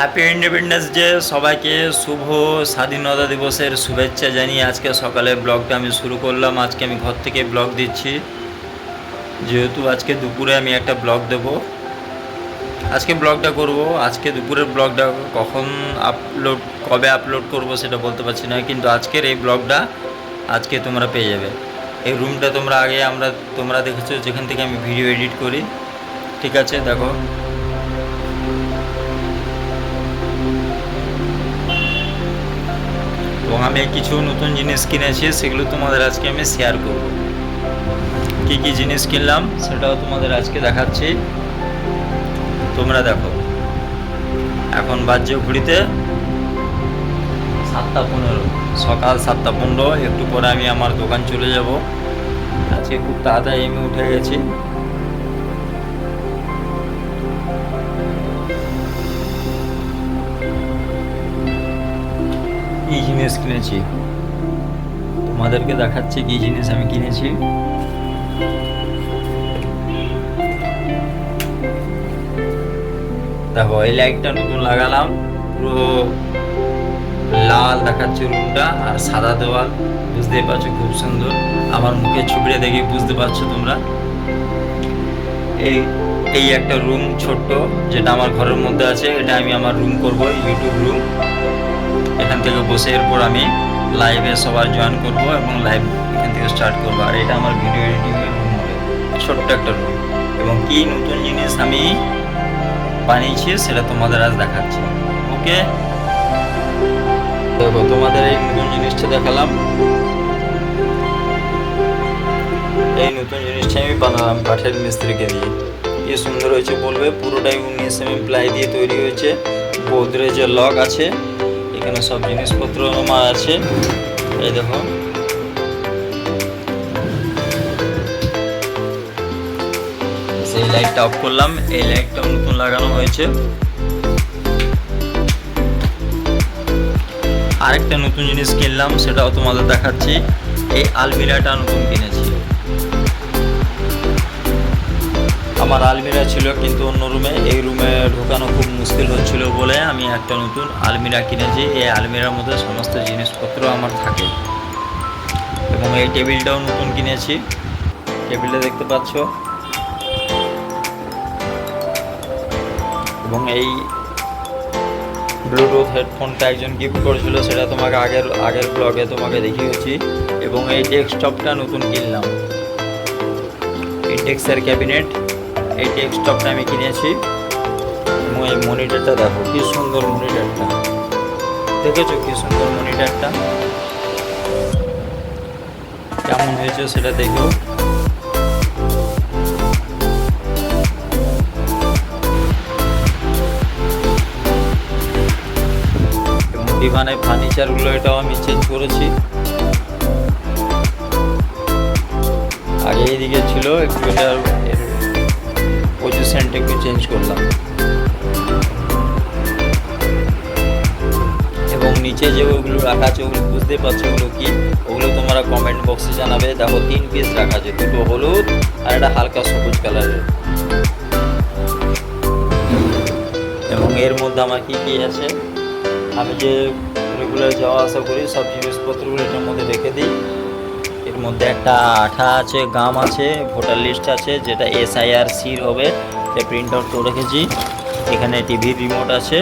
Happy independence day সবাইকে শুভ স্বাধীনতা দিবসের শুভেচ্ছা জানিয়ে আজকে সকালে ব্লগটা আমি শুরু করলাম। আজকে আমি ঘর থেকে ব্লগ দিচ্ছি। যেহেতু আজকে দুপুরে আমি একটা ব্লগ দেব। আজকে ব্লগটা করব। আজকে দুপুরের ব্লগটা কখন আপলোড কবে আপলোড করব সেটা বলতে পারছি না, কিন্তু আজকের এই ব্লগটা আজকে তোমরা পেয়ে যাবে। এই রুমটা তোমরা আগে আমরা, তোমরা দেখেছ, যেখান থেকে আমি ভিডিও এডিট করি। ঠিক আছে, দেখো। আমি কিছু নতুন জিনিস কিনেছি, সেগুলো তোমাদের আজকে আমি শেয়ার করব। কি কি জিনিস কিনলাম, সেটাও তোমাদের আজকে দেখাচ্ছি। তোমরা দেখো। এখন বাজছে ঘুড়িতে সাতটা পনেরো। সকাল সাতটা পনেরো, একটু পরে আমি আমার দোকান চলে যাব। আজকে খুব তাড়াতাড়ি আমি উঠে গেছি। কি জিনিস কিনেছি? তোমাদেরকে দেখাচ্ছি কি জিনিস আমি কিনেছি। দেখো, এই লাইটটা নতুন লাগালাম। পুরো লাল দেখাচ্ছে রুমটা আর সাদা দেওয়াল। বুঝতেই পারছ, খুব সুন্দর। আমার মুখে ছবিটা দেখে বুঝতে পারছ তোমরা। এই এই একটা রুম ছোট্ট, যেটা আমার ঘরের মধ্যে আছে, এটা আমি আমার রুম করব ইউটিউব রুম এখান থেকে বসে এরপর আমি লাইভে সবার জয়েন করব এবং লাইভ এখান থেকে স্টার্ট করব। আর এটা আমার ভিডিও এডিটিংয়ের রুম হবে। ছোট্ট একটা রুম এবং কী নতুন জিনিস আমি বানিয়েছি সেটা তোমাদের আজ দেখাচ্ছি। ওকে দেখো, তোমাদের এই নতুন জিনিসটা দেখালাম। এই নতুন জিনিসটা আমি বানালাম কাঠের মিস্ত্রিকে দিয়ে কি সুন্দর হয়েছে বলবে? পুরোটাই উনিশ এম প্লাই দিয়ে তৈরি হয়েছে। গোদরেজের লক আছে। এখানে সব জিনিসপত্র আমার আছে। এই দেখো। সেই লাইটটা অফ করলাম, এই লাইটটাও নতুন লাগানো হয়েছে। আরেকটা নতুন জিনিস কিনলাম, সেটাও তোমাদের দেখাচ্ছি। এই আলমিরাটা নতুন কিনেছি। আমার আলমিরা ছিল কিন্তু অন্য রুমে। এই রুমে ঢোকানো খুব মুশকিল হচ্ছিল বলে আমি একটা নতুন আলমিরা কিনেছি। এই আলমিরার মধ্যে সমস্ত জিনিসপত্র আমার থাকে। এবং এই টেবিলটাও নতুন কিনেছি। টেবিলটা দেখতে পাচ্ছ। এবং এই ব্লুটুথ হেডফোনটা একজন গিফট করেছিল, সেটা তোমাকে আগের আগের ব্লগে তোমাকে দেখিয়েছি। এবং এই ডেস্কটপটা নতুন কিনলাম। ইন্টেক্সের ক্যাবিনেট এই ডেস্কটপটা আমি কিনেছি। এই মনিটরটা দেখো, কি সুন্দর মনিটরটা। দেখেছ কি সুন্দর মনিটরটা? কেমন হয়েছে সেটা দেখো। ডিভানের ফার্নিচারগুলো এটাও আমি চেঞ্জ করেছি। আগে এইদিকে ছিল, একটু একটু চেঞ্জ করলাম। এবং নিচে যে ওগুলো রাখা আছে, ওগুলো বুঝতে পারছ ওগুলো কি? ওগুলো তোমরা কমেন্ট বক্সে জানাবে। দেখো, তিন পিস রাখা আছে, দুটো হলুদ আর একটা হালকা সবুজ কালারের এবং এর মধ্যে আমার কি কি আছে? আমি যে রেগুলার যাওয়া আসা করি, সব জিনিসপত্রগুলো এটার মধ্যে রেখে দিই। এর মধ্যে একটা আঠা আছে গাম আছে ভোটার লিস্ট আছে, যেটা এসআইআর সির হবে। সে প্রিন্ট আউট করে রেখেছি। এখানে টিভি রিমোট আছে।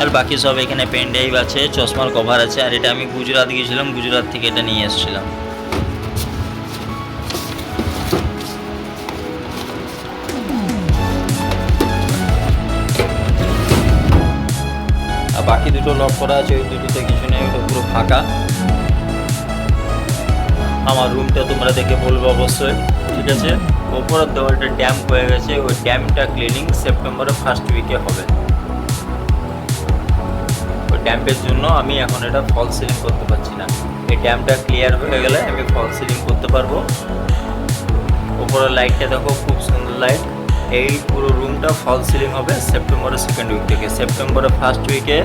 আর বাকি সব এখানে পেন ড্রাইভ আছে, চশমার কভার আছে। আর এটা আমি গুজরাট গিয়েছিলাম, গুজরাট থেকে এটা নিয়ে এসেছিলাম। আর বাকি দুটো লক করা আছে, ওই দুটোতে কিছু নেই, ওটা পুরো ফাঁকা। আমার রুমটা তোমরা দেখে বলব অবশ্যই, ঠিক আছে? ওপরের দেওয়ালটা ড্যাম্প হয়ে গেছে, ওই ড্যামটা ক্লিনিং সেপ্টেম্বরের ফার্স্ট উইকে হবে। ওই ড্যাম্পের জন্য আমি এখন এটা ফল সিলিং করতে পারছি না। এই ড্যামটা ক্লিয়ার হয়ে গেলে আমি ফল সিলিং করতে পারব। ওপরের লাইটটা দেখো, খুব সুন্দর লাইট এই পুরো রুমটা ফল সিলিং হবে সেপ্টেম্বরের সেকেন্ড উইক থেকে। সেপ্টেম্বরের ফার্স্ট উইকে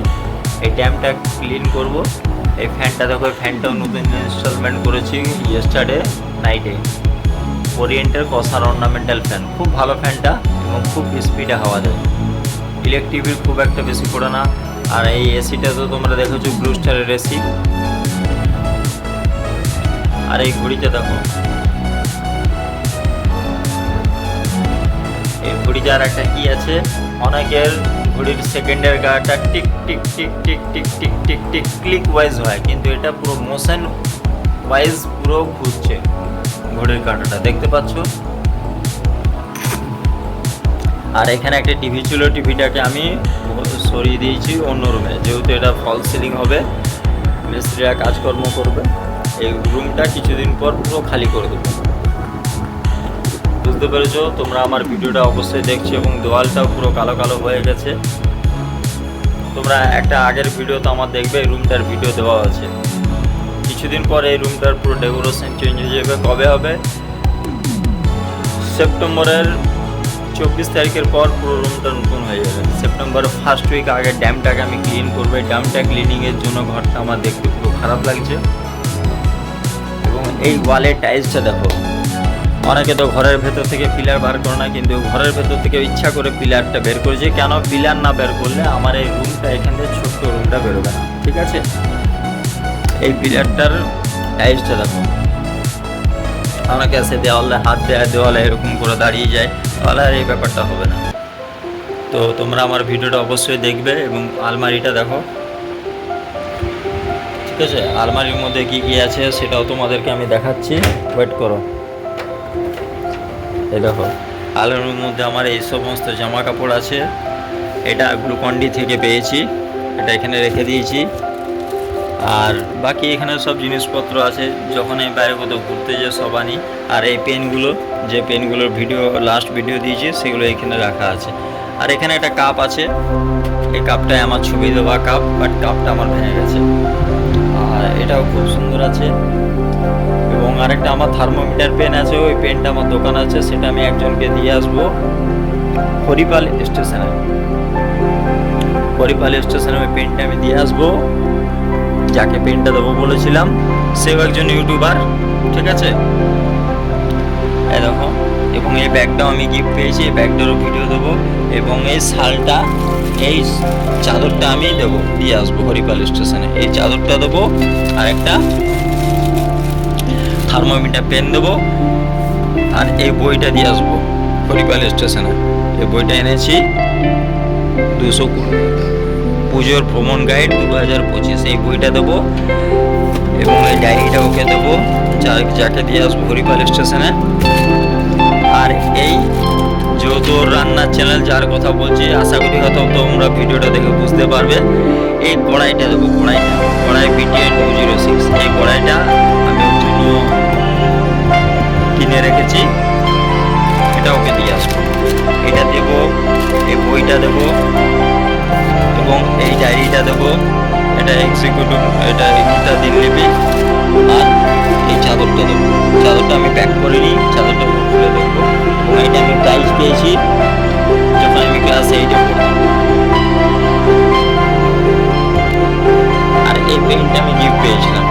এই ড্যামটা ক্লিন করব। এই ফ্যানটা দেখো ফ্যানটাও নতুন ইনস্টলমেন্ট করেছি ইয়েস্টারডে নাইটে ওরিয়েন্টের কসার অর্নামেন্টাল ফ্যান। খুব ভালো ফ্যানটা এবং খুব স্পিডে হাওয়া দেয়। ইলেকট্রিক বিল খুব একটা বেশি পড়ে না। আর এই এসিটা তো তোমরা দেখেছ, ব্লু স্টারের এসি। আর এই ঘড়িটা দেখো। এই ঘড়িটার একটা কি আছে? অনেকের ঘড়ির সেকেন্ডের গাটা tick tick tick tick tick tick tick tick clockwise হয়। কিন্তু এটা পুরো মোশন ওয়াইজ পুরো ঘুরছে। ঘড়ির কাঁটাটা দেখতে পাচ্ছ। আর এখানে একটা টিভি ছিল, টিভিটাকে আমি সরিয়ে দিয়েছি অন্য রুমে যেহেতু এটা ফল সিলিং হবে, মিস্ত্রিরা কাজকর্ম করবে। এই রুমটা কিছুদিন পর পুরো খালি করে দেবো। বুঝতে পেরেছ? তোমরা আমার ভিডিওটা অবশ্যই দেখছ এবং দেওয়ালটাও পুরো কালো কালো হয়ে গেছে। তোমরা একটা আগের ভিডিও তো আমার দেখবে, এই রুমটার ভিডিও দেওয়া আছে। কিছুদিন পরে এই রুমটার পুরো ডেকোরেশন চেঞ্জ হয়ে যাবে। কবে হবে? সেপ্টেম্বরের চব্বিশ তারিখের পর পুরো রুমটা নতুন হয়ে যাবে। সেপ্টেম্বর ফার্স্ট উইক আগে ড্যামটাকে আমি ক্লিন করব। ড্যামটা ক্লিনিংয়ের জন্য ঘরটা আমার দেখতে পুরো খারাপ লাগছে। এবং এই ওয়ালের টাইলসটা দেখো। অনেকে তো ঘরের ভেতর থেকে পিলার বার করে না, কিন্তু ঘরের ভেতর থেকে ইচ্ছা করে পিলারটা বের করেছে। কেন পিলার না বের করলে? আমার এই রুমটা এখান থেকে ছোট্ট রুমটা বেরোবে না। ঠিক আছে? এই পিলারটার টাইলসটা দেখো। অনেকে আছে দেওয়ালে হাত দেয়, দেওয়ালে এরকম করে দাঁড়িয়ে যায়। তাহলে আর এই ব্যাপারটা হবে না। তো তোমরা আমার ভিডিওটা অবশ্যই দেখবে এবং আলমারিটা দেখো। ঠিক আছে? আলমারির মধ্যে কি কি আছে সেটাও তোমাদেরকে আমি দেখাচ্ছি। ওয়েট করো। এই দেখো। আলমারির মধ্যে আমার এই সমস্ত জামা কাপড় আছে। এটা গ্লুকন্ডি থেকে পেয়েছি। এটা এখানে রেখে দিয়েছি। আর বাকি এখানে সব জিনিসপত্র আছে যখন আমি বাইরে কোথাও ঘুরতে যাই সব আনি আর এই পেনগুলো, যে পেনগুলোর ভিডিও লাস্ট ভিডিও দিয়েছি, সেগুলো এখানে রাখা আছে। আর এখানে একটা কাপ আছে। এই কাপটায় আমার ছবি দেওয়া কাপ বাট কাপটা আমার ভেঙে গেছে। আর এটাও খুব সুন্দর আছে। এবং আরেকটা আমার থার্মোমিটার পেন আছে, ওই পেনটা আমার দোকান আছে, সেটা আমি একজনকে দিয়ে আসব। হরিপাল স্টেশনে। হরিপাল স্টেশনে ওই পেনটা আমি দিয়ে আসব। যাকে পেনটা দেবো বলেছিলাম, সেও একজন ইউটিউবার ঠিক আছে? এই দেখো, এবং এই ব্যাগটাও আমি গিফট পেয়েছি, এই ব্যাগটারও ভিডিও দেবো, এবং এই শালটা, এই চাদরটা আমি দেবো, দিয়ে আসব হরিপাল স্টেশনে। এই চাদরটা দেবো, আর একটা থার্মোমিটার পেন দেবো, আর এই বইটা দিয়ে আসব হরিপাল স্টেশনে। এই বইটা এনেছি দুশো কুড়ি। পুজোর ভ্রমণ গাইড দু হাজার পঁচিশ এই বইটা দেবো। এবং এই ডায়েরিটা ওকে দেবো। যাকে দিয়ে আসব হরিপাল স্টেশনে। আর এই ওর রান্নার চ্যানেল যার কথা বলছি, আশা করি হয়তো তোমরা ভিডিওটা দেখে বুঝতে পারবে। এই কড়াইটা দেবো, কড়াইটা। কড়াই বিটিএন টু জিরো সিক্স এই কড়াইটা আমি জন্য কিনে রেখেছি। এটা ওকে দিয়ে আসব। এটা দেবো, এই বইটা দেবো। এবং এই ডায়েরিটা দেবো। এটা এক্সিকিউটিভ এটা দিন নেবে। আর এই চাদরটা দেবো। চাদরটা আমি প্যাক করে নিই, চাদরটা খুলে দেখব এবং এটা আমি প্রাইজ পেয়েছি যখন আমি ক্লাস এইটে পড়তাম। আর এই পেনটা আমি গিফট পেয়েছিলাম।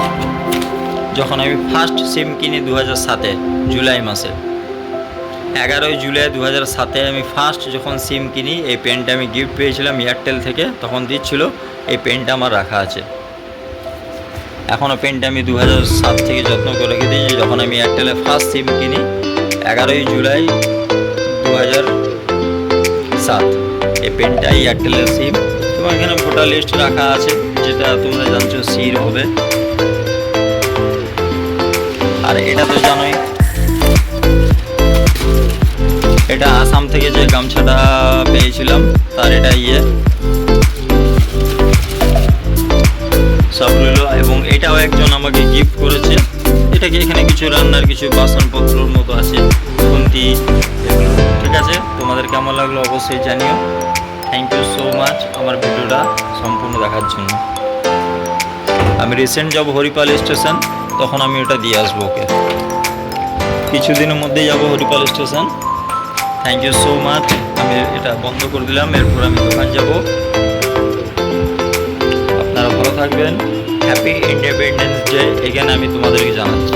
যখন আমি ফার্স্ট সিম কিনি দু হাজার সাতে, জুলাই মাসে। এগারোই জুলাই দু হাজার সাতে আমি ফার্স্ট যখন সিম কিনি, এই পেনটা আমি গিফট পেয়েছিলাম এয়ারটেল থেকে, তখন দিচ্ছিল, এই পেনটা আমার রাখা আছে। এখনও পেনটা আমি দু হাজার সাত থেকে যত্ন করে রেখে দিয়েছি, যখন আমি এয়ারটেলে ফার্স্ট সিম কিনি, এগারোই জুলাই দু হাজার সাত। এই পেনটা এয়ারটেলের সিম এবং এখানে ভোটার লিস্ট রাখা আছে, যেটা তোমরা জানছো সির হবে। আর এটা তো জানোই এটা আসাম থেকে যে গামছাটা পেয়েছিলাম, তার এটা ইয়ে। সব রইল এবং এটাও একজন আমাকে গিফট করেছে। এটাকে এখানে কিছু রান্নার কিছু বাসনপত্রর মতো আছে? খুন্তি ঠিক আছে, তোমাদের কেমন লাগল অবশ্যই জানিও। থ্যাংক ইউ সো মাচ আমার ভিডিওটা সম্পূর্ণ দেখার জন্য। আমি রিসেন্ট যাব হরিপাল স্টেশন, তখন আমি ওটা দিয়ে আসব ওকে। কিছুদিনের মধ্যেই যাব Haripal station. Thank you so much আমি এটা বন্ধ করে দিলাম, এরপর আমি দোকান যাব। আপনারা ভালো থাকবেন। হ্যাপি ইন্ডিপেন্ডেন্স ডে এখানে আমি তোমাদেরকে জানাচ্ছি।